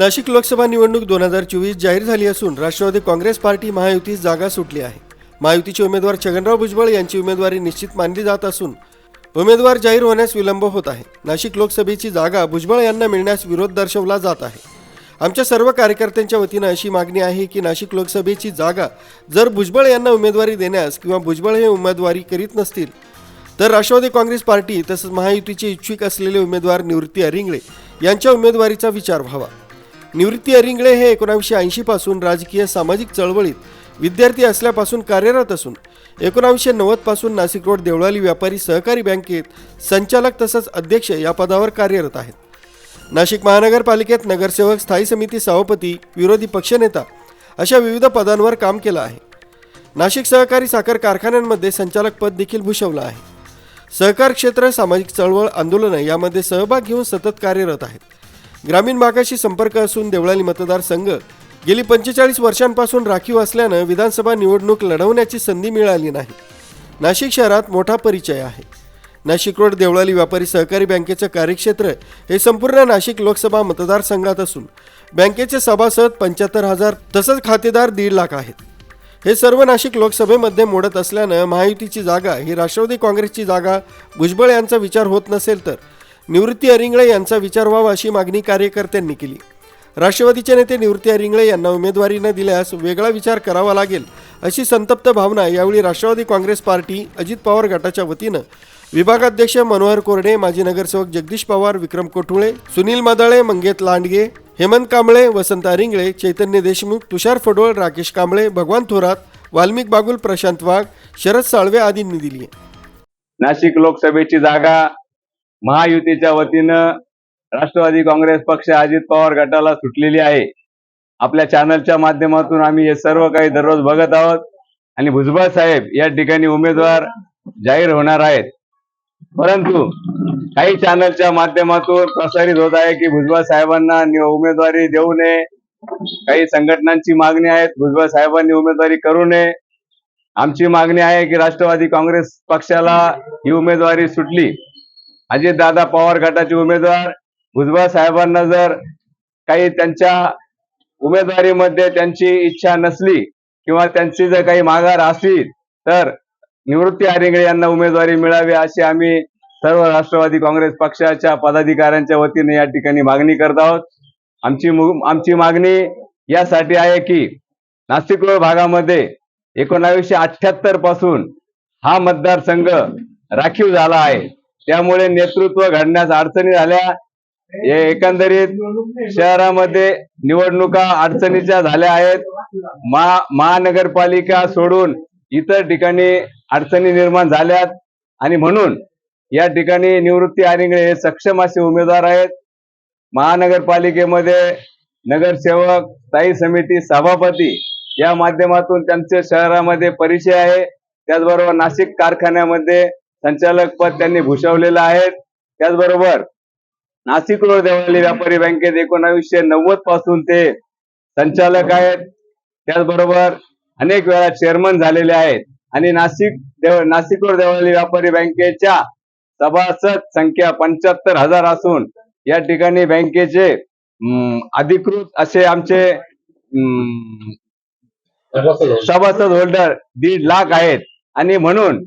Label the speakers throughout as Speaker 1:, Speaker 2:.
Speaker 1: नाशिक लोकसभा निवडणूक दोन हजार चोवीस जाहीर झाली असून राष्ट्रवादी काँग्रेस पार्टी महायुतीस जागा सुटली आहे. महायुतीचे उमेदवार छगनराव भुजबळ यांची उमेदवारी निश्चित मानली जात असून उमेदवार जाहीर होण्यास विलंब होत आहे. नाशिक लोकसभेची जागा भुजबळ यांना मिळण्यास विरोध दर्शवला जात आहे. आमच्या सर्व कार्यकर्त्यांच्या वतीनं अशी मागणी आहे की नाशिक लोकसभेची जागा जर भुजबळ यांना उमेदवारी देण्यास किंवा भुजबळ हे उमेदवारी करीत नसतील तर राष्ट्रवादी काँग्रेस पार्टी तसंच महायुतीचे इच्छुक असलेले उमेदवार निवृत्ती अरिंगळे यांच्या उमेदवारीचा विचार व्हावा. निवृत्ती अरिंगळे हे एकोणावीसशे ऐंशीपासून राजकीय सामाजिक चळवळीत विद्यार्थी असल्यापासून कार्यरत असून एकोणावीसशे नव्वदपासून नाशिक रोड देवळाली व्यापारी सहकारी बँकेत संचालक तसंच अध्यक्ष या पदावर कार्यरत आहेत. नाशिक महानगरपालिकेत नगरसेवक स्थायी समिती सभापती विरोधी पक्षनेता अशा विविध पदांवर काम केलं आहे. नाशिक सहकारी साखर कारखान्यांमध्ये संचालक पद देखील भूषवलं आहे. सहकार क्षेत्र सामाजिक चळवळ आंदोलनं यामध्ये सहभाग घेऊन सतत कार्यरत आहेत. ग्रामीण भागाशी संपर्क असून देवळाली मतदारसंघ गेली पंचेचाळीस वर्षांपासून राखीव असल्यानं विधानसभा निवडणूक लढवण्याची संधी मिळाली नाही. नाशिक शहरात मोठा परिचय आहे. नाशिक रोड देवळाली व्यापारी सहकारी बँकेचं कार्यक्षेत्र हे संपूर्ण नाशिक लोकसभा मतदारसंघात असून बँकेचे सभासद पंच्याहत्तर हजार तसंच खातेदार दीड लाख आहेत. हे सर्व नाशिक लोकसभेमध्ये मोडत असल्यानं महायुतीची जागा ही राष्ट्रवादी काँग्रेसची जागा भुजबळ यांचा विचार होत नसेल तर निवृत्ती अरिंगळे यांचा विचार व्हावा अशी मागणी कार्यकर्त्यांनी केली. राष्ट्रवादीचे नेते निवृत्ती अरिंगळे यांना उमेदवारी न दिल्यास वेगळा विचार करावा लागेल अशी संतप्त भावना यावेळी राष्ट्रवादी काँग्रेस पार्टी अजित पवार गटाच्या वतीनं विभागाध्यक्ष मनोहर कोरडे माजी नगरसेवक जगदीश पवार विक्रम कोठुळे सुनील मदाळे मंगेत लांडगे हेमंत कांबळे वसंत अरिंगळे चैतन्य देशमुख तुषार फडोळ राकेश कांबळे भगवान थोरात वाल्मिक बागुल प्रशांत वाघ शरद साळवे आदींनी दिली
Speaker 2: नाशिक लोकसभेची जागा महायुतीच्या वतीनं राष्ट्रवादी काँग्रेस पक्ष अजित पवार गटाला सुटलेली आहे. आपल्या चॅनलच्या माध्यमातून आम्ही हे सर्व काही दररोज बघत आहोत. आणि भुजबळ साहेब या ठिकाणी उमेदवार जाहीर होणार आहेत. परंतु काही चॅनलच्या माध्यमातून प्रसारित होत आहे की भुजबळ साहेबांना उमेदवारी देऊ नये. काही संघटनांची मागणी आहे भुजबळ साहेबांनी उमेदवारी करू नये. आमची मागणी आहे की राष्ट्रवादी काँग्रेस पक्षाला ही उमेदवारी सुटली. अजितदादा पवार गटाचे उमेदवार भुजबळ साहेबांना जर काही त्यांच्या उमेदवारीमध्ये त्यांची इच्छा नसली किंवा त्यांची जर काही माघार असली तर निवृत्ती आरिंगळे यांना उमेदवारी मिळावी अशी आम्ही सर्व राष्ट्रवादी काँग्रेस पक्षाच्या पदाधिकाऱ्यांच्या वतीने या ठिकाणी मागणी करत आहोत. आमची आमची मागणी यासाठी आहे की नाशिक भागामध्ये एकोणावीसशे अठ्ठ्याहत्तरपासून हा मतदारसंघ राखीव झाला आहे. त्यामुळे नेतृत्व घडण्यास अडचणी झाल्या. हे एकंदरीत शहरामध्ये निवडणुका अडचणीच्या झाल्या आहेत. महा महानगरपालिका सोडून इतर ठिकाणी अडचणी निर्माण झाल्यात. आणि म्हणून या ठिकाणी निवृत्ती आरिंगळे हे सक्षम असे उमेदवार आहेत. महानगरपालिकेमध्ये नगरसेवक स्थायी समिती सभापती या माध्यमातून त्यांचे शहरामध्ये परिचय आहे. त्याचबरोबर नाशिक कारखान्यामध्ये संचालक पद त्यांनी भूषवलेलं आहे. त्याचबरोबर नाशिक रोड देवळाली व्यापारी बँकेत एकोणावीसशे नव्वदपासून ते संचालक आहेत. त्याचबरोबर अनेक वेळा चेअरमन झालेले आहेत. आणि नाशिक देव नाशिक रोड देवळाली व्यापारी बँकेच्या सभासद संख्या पंच्याहत्तर हजार असून या ठिकाणी बँकेचे अधिकृत असे आमचे सभासद होल्डर दीड लाख आहेत. आणि म्हणून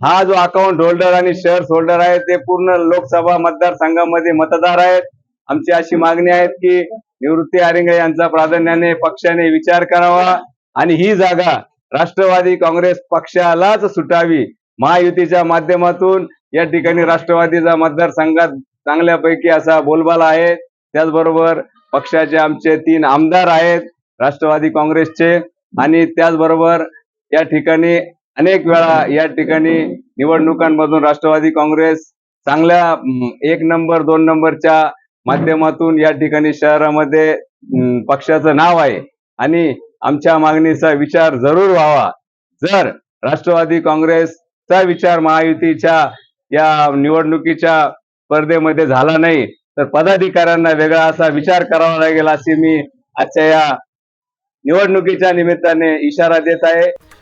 Speaker 2: हा जो अकाउंट होल्डर आणि शेअर्स होल्डर आहे ते पूर्ण लोकसभा मतदारसंघामध्ये मतदार आहेत. आमची अशी मागणी आहे की निवृत्ती आरिंगे यांचा प्राधान्याने पक्षाने विचार करावा आणि ही जागा राष्ट्रवादी काँग्रेस पक्षालाच सुटावी. महायुतीच्या माध्यमातून या ठिकाणी राष्ट्रवादीचा मतदारसंघात चांगल्यापैकी असा बोलबाला आहे. त्याचबरोबर पक्षाचे आमचे तीन आमदार आहेत राष्ट्रवादी काँग्रेसचे. आणि त्याचबरोबर या ठिकाणी अनेक वेळा या ठिकाणी निवडणुकांमधून राष्ट्रवादी काँग्रेस चांगल्या एक नंबर दोन नंबरच्या माध्यमातून या ठिकाणी शहरामध्ये पक्षाचं नाव आहे. आणि आमच्या मागणीचा विचार जरूर व्हावा. जर राष्ट्रवादी काँग्रेसचा विचार महायुतीच्या या निवडणुकीच्या स्पर्धेमध्ये झाला नाही तर पदाधिकाऱ्यांना वेगळा असा विचार करावा लागेल अशी मी आजच्या या निवडणुकीच्या निमित्ताने इशारा देत आहे.